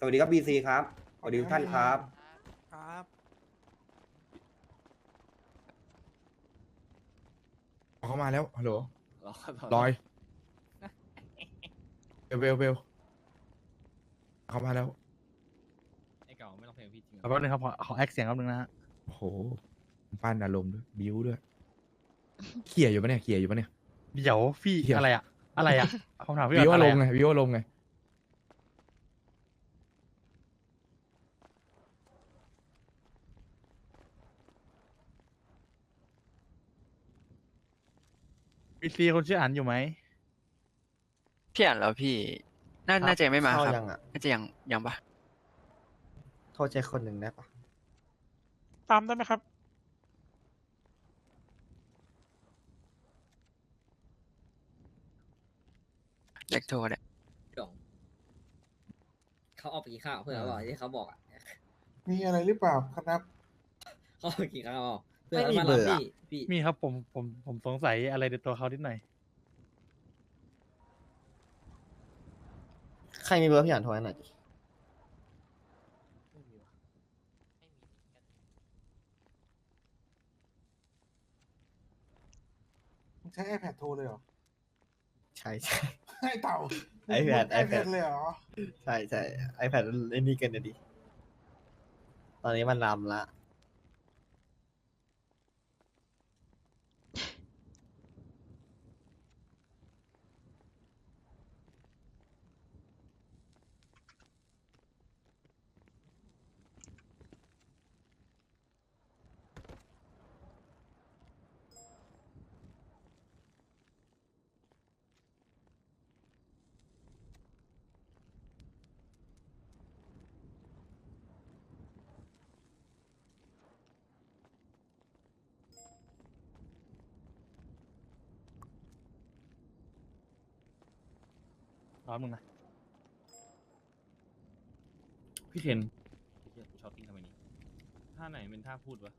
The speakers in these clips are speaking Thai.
สวัสดีครับบีซีครับ สวัสดีทุกท่านครับ ครับเข้ามาแล้วฮัลโหลรอครับลอยเบลเบลเบลเข้ามาแล้วไอ้เก่าไม่ต้องเพลงพี่จริงแป๊บนึงครับขอขอแอคเสียงแป๊บนึงนะฮะโอ้โหปั้นอารมณ์ด้วยบิ้วด้วยเขี่ยอยู่ปะเนี่ยเขี่ยอยู่ปะเนี่ยเดี๋ยวพี่เดี๋ยวอะไรอะอะไรอะคำถามพี่บิ้วก่อนอาอะไรรมณ์ไงอะบิ้วอารมณ์ไง บีซีคนชื่ออันอยู่ไหม พี่อ่านแล้วพี่ น่าครับน่าจะยังไม่มาเข้าครับยังอะน่าจะยังยังปะโทษใจคนหนึ่งได้ปะตามได้ไหมครับ เล็กโทรเนี่ยดองเขาออกไปกินข้าวเพื่อนเขาบอกที่เขาบอกอะมีอะไรหรือเปล่าครับ เขาออกไปกินข้าว เพื่อนเขามารับพี่พี่มีครับผมผมผมสงสัยอะไรในตัวเขานิดหน่อยใครมีเบอร์พี่อ่านโทรให้หน่อยดิใช้ iPad โทรเลยเหรอ ใช่ใช่ ไอ้เต่า iPad ไอแพ iPad ดเลยเหรอ ใช่ใช่ไอแพดเล่นนี่กันนะดิตอนนี้มันรำละ ร้อนมึงนะพี่เคนกูชอบติ้งทำไมนี่ท่าไหนเป็นท่าพูดวะ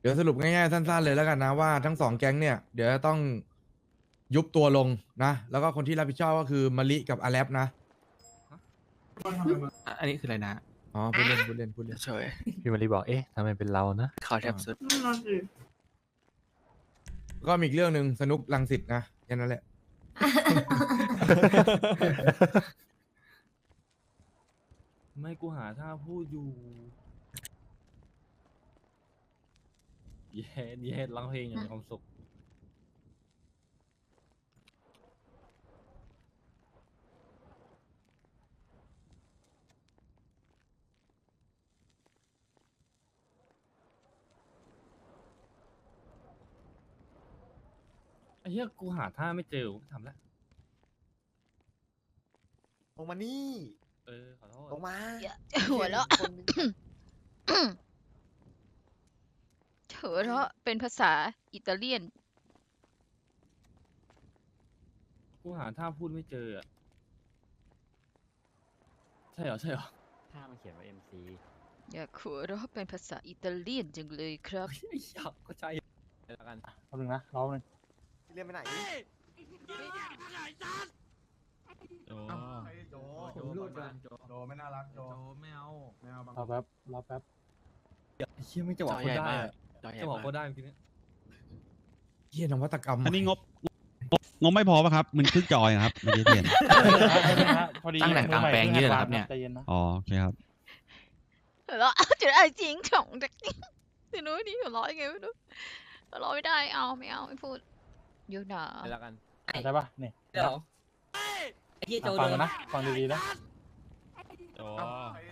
เดี๋ยวสรุปง่ายๆสั้นๆเลยแล้วกันนะว่าทั้งสองแก๊งเนี่ยเดี๋ยวจะต้องยุบตัวลงนะ แล้วก็คนที่รับผิดชอบก็คือมะลิกับอาแลปนะอันนี้คืออะไรนะอ๋อพูดเล่นพูดเล่นพูดเล่นช่วยพี่มารีบอก เอ๊ะทำไมเป็นเรานะ ข่าวแทบสุด ก็มีอีกเรื่องหนึ่งสนุกลังสิตนะแค่นั้นแหละไม่กูหาท่าพูดอยู่ เย็ดเย็ดร้องเพลงอย่างมีความสุข ไอ้เหี้ยกูหาท่าไม่เจอกูไม่ทำแล้วลงมานี่ เออขอโทษลงมาหัวเราะคนหนึ่งหัวเราะเป็นภาษาอิตาเลียน กูหาท่าพูดไม่เจออะใช่เหรอใช่เหรอถ้ามันเขียนว่า MC อยากหัวเราะเป็นภาษาอิตาเลียนจังเลยครับ ไอ้ยักก็ใช่แล้วกัน แป๊บนึงนะร้อนนึงเรียนไปไหนโอ้โจผมรูดก่อนโจไม่น่ารักโจไม่เอาไม่เอาบางรอแป๊บรอแป๊บไอ้เชี่ยไม่จะจอโคใหญ่ตรได้มากอะจอใหญ่จังหวะมากโคตรได้เมื่อกี้นี้เฮียนวัตกรรมอันนี้งบงบไม่พอป่ะครับมันครึ่งจอยครับไม่ได้เปลี่ยนพอดีตั้งแต่กลางแปลงยืดนะครับเนี่ยอ๋อโอเคครับหัวเราะจะได้จริงของเด็กเดี๋ยวนู้นนี่หัวเราะยังไงไม่รู้หัวเราะไม่ได้เอาไม่เอาไม่พูด เดี๋ยวหนาแล้วกันเข้าใจปะนี่เดี๋ยวไอ้เหี้ยโจฟังโดนนะฟังดีๆนะโจ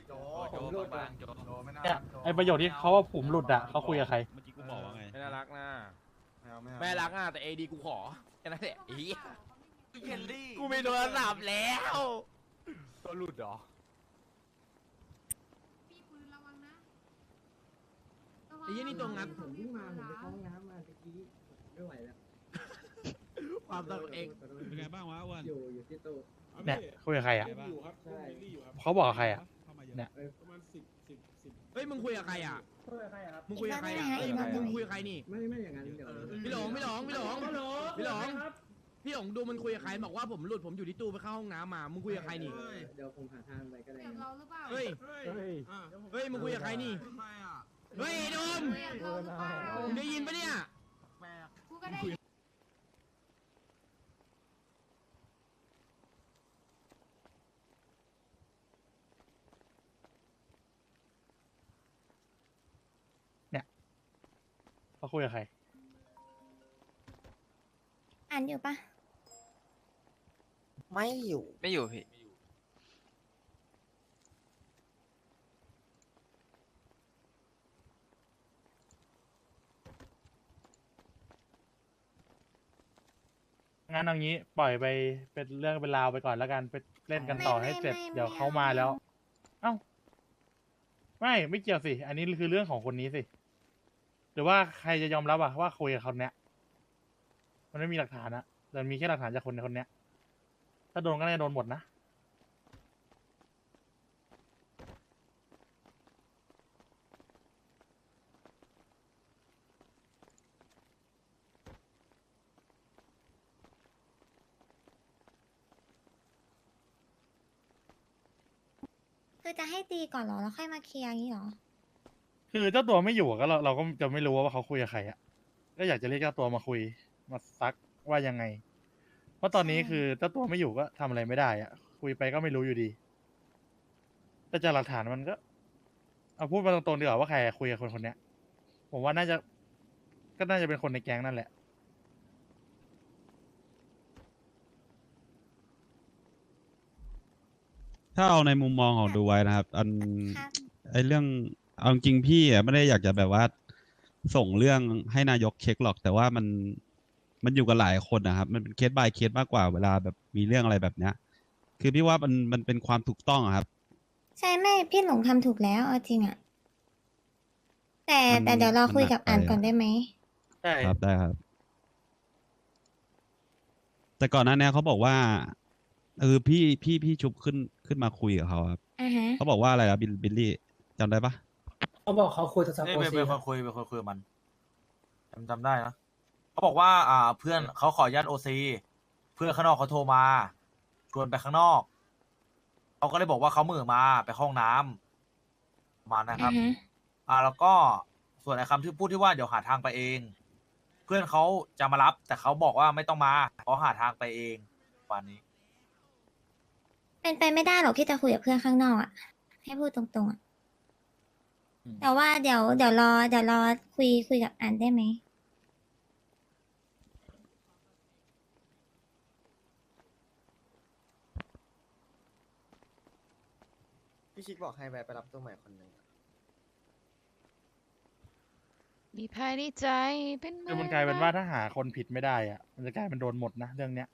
โจผมรูดก่อนโจไม่น่าเนี่ยรักโจไอประโยชน์ที่เขาว่าผมหลุดอะเขาคุยกับใคร เมื่อกี้กูบอกว่าไงไม่น่ารักนะไม่เอาไม่เอาแม่รักอะแต่เอดีกูขอแค่นั้นแหละไอ้เหี้ยกูมีโทรศัพท์แล้วตัวหลุดเหรอพี่ปืนระวังนะไอ้เหี้ยนี่ตัวงัดผมวิ่งมาผมไปเข้าห้องน้ำมาตะกี้ไม่ไหวแล้ว ความต้องเอง เป็นไงบ้างวะอ้วนอยู่อยู่ที่ตู้ เนี่ยคุยกับใครอะอยู่ครับใช่เขาบอกกับใครอะ เข้ามาเยเนี่ย ประมาณสิบสิบสิบเฮ้ยมึงคุยกับใครอะเท่าไหร่ใครครับ มึงคุยกับใครอะอีกบ้านหนึ่งไงอีกบ้านหนึ่งมึงคุยกับใครนี่ ไม่ไม่อย่างนั้นเดี๋ยวพี่หลงพี่หลงพี่หลง พี่หลง พี่หงดูมันคุยกับใครบอกว่าผมหลุดผมอยู่ที่ตู้ไปเข้าห้องน้ำมา มึงคุยกับใครนี่ เดี๋ยวผมหาทางไปก็ได้เดี๋ยวเราหรือเปล่าเฮ้ยเฮ้ย เฮ้ยมึงคุยกับใครนี่ เฮ้ยไอ้โดมคุยกับเราหรือเปล่ามึงได้ยินปะเนี่ย กูก็ได้ เขาคุยกับใคร อ่านอยู่ปะไม่อยู่ ไม่อยู่พี่ งั้นเอางี้ปล่อยไปเป็นเรื่องเป็นราวไปก่อนแล้วกันไปเล่นกันต่อให้เสร็จ เดี๋ยวเขามาแล้ว เอ้า ไม่ไม่เกี่ยวสิ อันนี้คือเรื่องของคนนี้สิ หรือว่าใครจะยอมรับอะว่าคุยกับคนเนี้ย มันไม่มีหลักฐานอะแต่มีแค่หลักฐานจากคนในคนเนี้ย ถ้าโดนก็น่าจะโดนหมดนะ คือจะให้ตีก่อนเหรอแล้วค่อยมาเคลียร์อย่างนี้เหรอ คือเจ้าตัวไม่อยู่อะก็เราเราก็จะไม่รู้ว่าเขาคุยกับใครอะก็อยากจะเรียกเจ้าตัวมาคุย มาซักว่ายังไง เพราะตอนนี้ใช่ คือเจ้าตัวไม่อยู่ก็ทำอะไรไม่ได้อะคุยไปก็ไม่รู้อยู่ดี แต่จากหลักฐานมันก็ เอาพูดมาตรงๆดีกว่าว่าใครคุยกับคนคนเนี้ย ผมว่าน่าจะ ก็น่าจะเป็นคนในแก๊งนั่นแหละ ถ้าเอาในมุมมองของดูไว้นะครับ อันครับ ไอเรื่อง เอาจริงๆพี่อะไม่ได้อยากจะแบบว่า ส่งเรื่องให้นายกเช็คหรอก แต่ว่ามันมันอยู่กับหลายคนนะครับ มันเป็นเคส by เคสมากกว่าเวลาแบบมีเรื่องอะไรแบบเนี้ย คือพี่ว่ามันมันเป็นความถูกต้องอะครับ ใช่ไม่พี่หลงทำถูกแล้วเอาจริงอะแต่มันแต่เดี๋ยวเรามันคุยหนักกับอ่านไปอะก่อนได้ไหมใช่ครับได้ครับ แต่ก่อนหน้านี้เขาบอกว่าเออพี่พี่พี่ชุบขึ้นขึ้นมาคุยกับเขาครับ อ่าฮะ เขาบอกว่าอะไรครับบิลบิลลี่จำได้ปะ เขาบอกเขาคุยโทรศัพท์นี่โอเป็นซีเป็นคนคุยเป็นคนคุยกับมันจำจำได้นะเขาบอกว่า อ่า เพื่อนเขาขออนุญาตโอซีเพื่อนข้างนอกเขาโทรมาชวนไปข้างนอกเขาก็เลยบอกว่าเขาเหมือมาไปเข้าห้องน้ำประมาณนะครับอ่าฮะอ่าแล้วก็ส่วนไอ้คำที่พูดที่ว่าเดี๋ยวหาทางไปเอง เพื่อนเขาจะมารับ แต่เขาบอกว่าไม่ต้องมาเขาหาทางไปเองวันนี้ เป็นไปไม่ได้หรอกที่จะคุยกับเพื่อนข้างนอกอะให้พูดตรงๆอะอืม แต่ว่าเดี๋ยวเดี๋ยวรอเดี๋ยวรอคุยคุยกับอ่านได้ไหมพี่ชิคบอกให้ไปไปรับตัวใหม่คนหนึ่งมีภายในใจเป็นคือมันกลายเป็นว่าถ้าหาคนผิดไม่ได้อะมันจะกลายเป็นโดนหมดนะเรื่องเนี้ย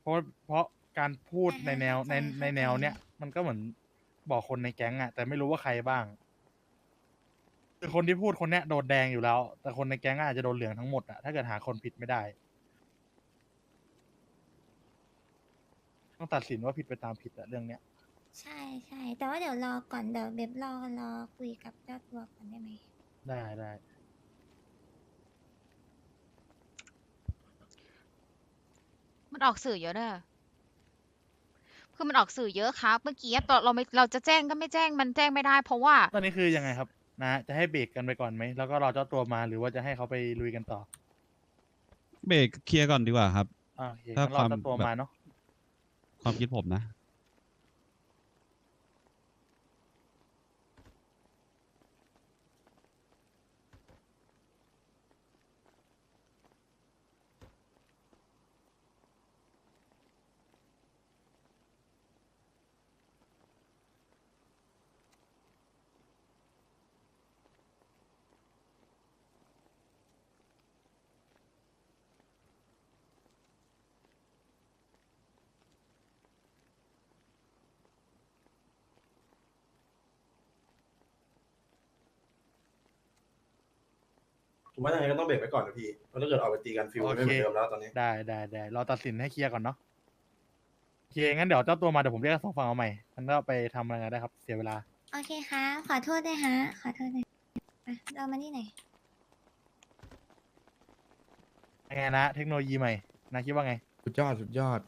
เพราะเพราะการพูดในแนวในในแนวเนี้ยมันก็เหมือนบอกคนในแก๊งอะแต่ไม่รู้ว่าใครบ้าง คือคนที่พูดคนเนี้ยโดนแดงอยู่แล้ว แต่คนในแก๊งอาจจะโดนเหลืองทั้งหมดอะถ้าเกิดหาคนผิดไม่ได้ ต้องตัดสินว่าผิดไปตามผิดอะเรื่องเนี้ย ใช่ใช่แต่ว่าเดี๋ยวรอก่อนเดี๋ยวเบบรอรอคุยกับเจ้าตัวก่อนได้ไหมได้ได้มันออกสื่อเยอะเด้อคือมันออกสื่อเยอะครับ เมื่อกี้ตอนเราไม่เราจะแจ้งก็ไม่แจ้งมันแจ้งไม่ได้ เพราะว่า ตอนนี้คือยังไงครับ นะจะให้เบรกกันไปก่อนไหมแล้วก็รอเจ้าตัวมาหรือว่าจะให้เขาไปลุยกันต่อเบรกเคลียร์ก่อนดีกว่าครับ อ่าโอเคถ้างั้นรอเจ้าความตัวแบบ มาเนาะ ความคิดผมนะ ผมว่ายังไงก็ต้องเบรกไว้ก่อนนะพี่เพราะถ้าเกิดออกไปตีกันฟิลโอไม่เหเคมือนเดิมแล้วตอนนี้ ได้ได้ได้รอตัดสินให้เคลียร์ก่อนเนาะโอเคงั้นเดี๋ยวเจ้าตัวมาเดี๋ยวผมเรียกทั้งสองฝั่งเอาใหม่มันก็ไปทำอะไรกันได้ครับ เสียเวลา โอเคค่ะขอโทษด้วยฮะ ขอโทษด้วยอะเรามานี่หน่อยไงนะ เทคโนโลยีใหม่นะคิดว่าไง สุดยอดสุดยอด